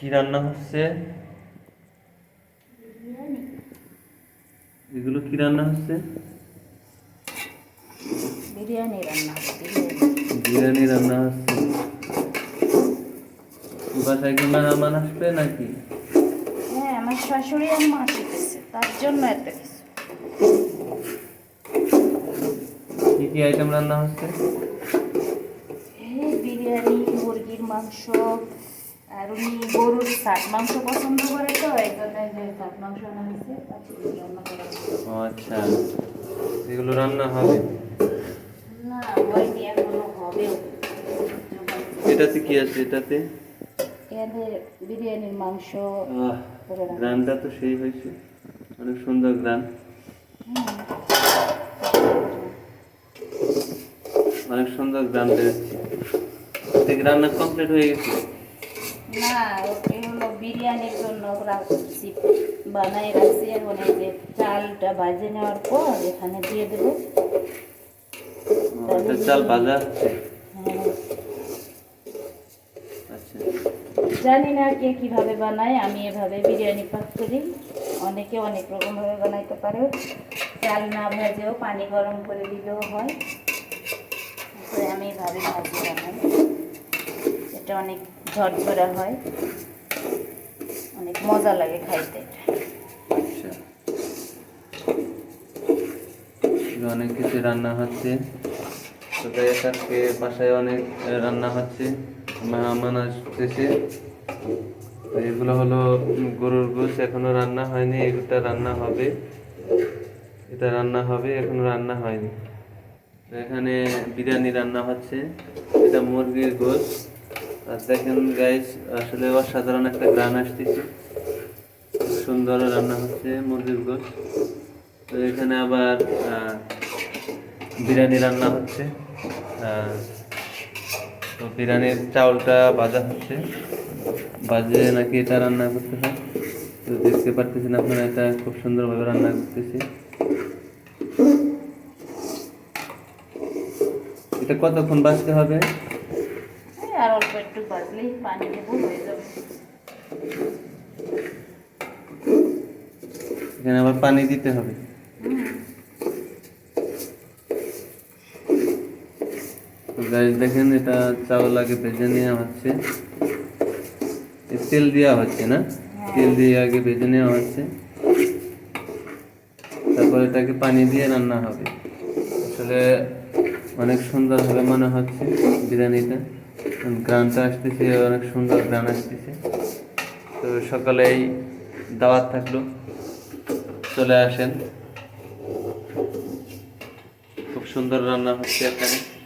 কি রান্না হচ্ছে? এগুলো কি রান্না হচ্ছে? বিরিয়ানি রান্না বিরিয়ানি রান্না হচ্ছে। বাসায় কি আসবে নাকি? হ্যাঁ আমার শাশুড়ি আর মা শিখেছে তার জন্য এত কিছু। কি কি আইটেম রান্না হচ্ছে? এই বিরিয়ানি মুরগির মাংস আর উনি গরুর শাক মাংস পছন্দ করে তো এই জন্য শাক মাংস আনা হয়েছে আচ্ছা এগুলো রান্না হবে? না হয়নি এখনও হবেও। এটাতে কি আছে এটাতে? এখানে বিরিয়ানির মাংস গ্রানটা তো সেই হয়েছে অনেক সুন্দর গ্রান অনেক সুন্দর গ্রান বেরোচ্ছে রান্না কমপ্লিট হয়ে গেছে? না ওটা হলো বিরিয়ানির জন্য রাখছি বানাই রাখছি। এখন এই যে চালটা ভাজে নেওয়ার পর এখানে দিয়ে দেবো। চাল ভাজা হ্যাঁ, জানি না কে কীভাবে বানায় আমি এভাবে বিরিয়ানি পাক করি। অনেকে অনেক রকমভাবে বানাইতে পারে। চাল না ভাজেও পানি গরম করে দিলেও হয়। আমি এভাবে ভাজি বানাই। এটা অনেক ঝরঝরা হয়। অনেক মজা লাগে খাইতে। আচ্ছা। অনেক কিছু রান্না হচ্ছে। তো তাই আজকে বাসায় অনেক রান্না হচ্ছে। মেহমান আসতেছে। এগুলো হলো গরুর গোশ। এখনও রান্না হয়নি। এগুলোটা রান্না হবে। এটা রান্না হবে, এখনও রান্না হয়নি। এখানে বিরিয়ানি রান্না হচ্ছে। এটা মুরগির গোশ। আর দেখেন গাইস আসলে অসাধারণ একটা গ্রান আসতেছে। সুন্দর রান্না হচ্ছে মুরগির গোশ। তো এখানে আবার বিরিয়ানি রান্না হচ্ছে। তো বিরিয়ানির চাউলটা ভাজা হচ্ছে। বাজে নাকি এটা রান্না করতে হয়? তো দেখতে পারতেছেন আপনারা, এটা খুব সুন্দরভাবে রান্না করতেছে। এটা কতক্ষণ বাজতে হবে? আর অল্প একটু বাজলেই পানি দেবো হয়ে যাবে। এখানে আবার পানি দিতে হবে। গাইস দেখেন এটা চাউল আগে ভেজে নেওয়া হচ্ছে। তেল দেওয়া হচ্ছে না? তেল দিয়ে আগে ভেজে নেওয়া হচ্ছে। তারপর এটাকে পানি দিয়ে রান্না হবে। আসলে অনেক সুন্দর হবে মনে হচ্ছে বিরিয়ানিটা। গ্রানটা আসতেছে অনেক সুন্দর গ্রান আসতেছে। তো সকালেই দাওয়াত থাকল। চলে আসেন। খুব সুন্দর রান্না হচ্ছে এখানে।